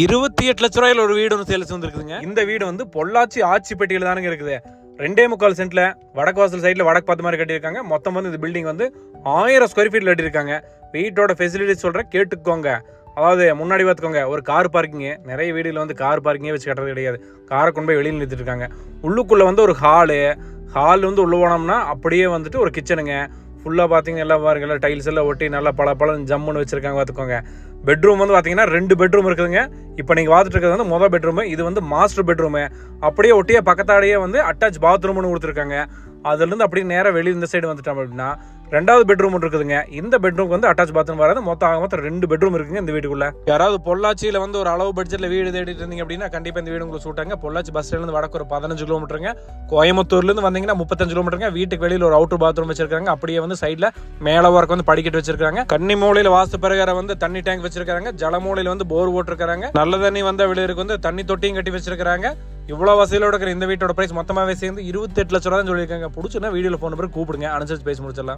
இருபத்தி எட்டு லட்ச ரூபாயில ஒரு வீடு ஒன்று சேல்ஸ் வந்துருக்குதுங்க. இந்த வீடு வந்து பொள்ளாச்சி ஆட்சிப்பட்டியில் தானுங்க இருக்குது. ரெண்டே முக்கால் சென்ட்ல வடக்கு வாசல் சைடில் வடக்கு பார்த்த மாதிரி கட்டியிருக்காங்க. மொத்தம் வந்து இந்த பில்டிங் வந்து ஆயிரம் ஸ்கொயர் ஃபீட்ல கட்டியிருக்காங்க. வீட்டோட ஃபெசிலிட்டிஸ் சொல்கிறேன் கேட்டுக்கோங்க. அதாவது முன்னாடி பார்த்துக்கோங்க ஒரு கார் பார்க்கிங்கு நிறைய வீடுகளில் வந்து கார் பார்க்கிங்கே வச்சு கட்டுறது கிடையாது. காரை கொண்டு போய் வெளியில் நிறுத்திட்டு இருக்காங்க. உள்ளுக்குள்ளே வந்து ஒரு ஹாலு ஹால் வந்து உள்ளே போனோம்னா அப்படியே வந்துட்டு ஒரு கிச்சனுங்க ஃபுல்லாக பார்த்தீங்கன்னா எல்லாம் பாருங்கள் டைல்ஸ் எல்லாம் ஒட்டி நல்லா பல பழம் ஜம்முன்னு வச்சுருக்காங்க பார்த்துக்கோங்க பெட்ரூம் வந்து பார்த்தீங்கன்னா ரெண்டு பெட்ரூம் இருக்குதுங்க. இப்போ நீங்கள் பார்த்துட்டு இருக்கிறது வந்து முதல் பெட்ரூமு இது வந்து மாஸ்டர் பெட்ரூமு அப்படியே ஒட்டியே பக்கத்தாலேயே வந்து அட்டாச் பாத்ரூம்னு கொடுத்துருக்காங்க. அதுலேருந்து அப்படியே நேராக வெளியே இந்த சைடு வந்துட்டோம் அப்படின்னா ரெண்டாவது பெட்ரூம் ஒன்று இருக்குதுங்க. இந்த பெட்ரூம்க்கு வந்து அட்டாச் பாத்ரூம் வராது. மொத்தம் ஆக மொத்தம் ரெண்டு பெட்ரூம் இருக்குங்க இந்த வீட்டுக்குள்ள. யாராவது பொள்ளாச்சியில் வந்து ஒரு அளவு பட்ஜெட்டில் வீடு தேடிட்டு இருந்தீங்க அப்படின்னா கண்டிப்பாக இந்த வீடு உங்களுக்கு சூட்டாங்க பொள்ளாச்சி பஸ் ஸ்டாண்ட்லேருந்து வடக்கு ஒரு பதினஞ்சு கிலோமீட்டருங்க கோயம்புத்தூர்லேருந்து வந்தீங்கன்னா முப்பத்தஞ்சு கிலோமீட்டருங்க வீட்டுக்கு வெளியில் ஒரு அவுட்டர் பாத்ரூம் வச்சிருக்காங்க. அப்படியே வந்து சைடில் மேலே ஒர்க் வந்து படிக்கட்டு வச்சிருக்காங்க. கன்னி மூலையில் வாஸ்து பிரகாரம் வந்து தண்ணி டேங்க் வச்சிருக்காங்க. ஜல மூலையில் வந்து போர் போட்டிருக்காங்க. நல்ல தண்ணி வந்த வெளியிருக்கு வந்து தண்ணி தொட்டியும் கட்டி வச்சிருக்காங்க இவ்வளோ வசதியோட இருக்கிற இந்த வீட்டோட பிரைஸ் மொத்தமாகவே சேர்ந்து இருபத்தெட்டு லட்ச ரூபா தான் சொல்லியிருக்காங்க பிடிச்சுன்னா வீடியோவில் ஃபோன் நம்பர் கூப்பிடுங்க. அனுசரிச்சு பேசி முடிச்சிடலாம்.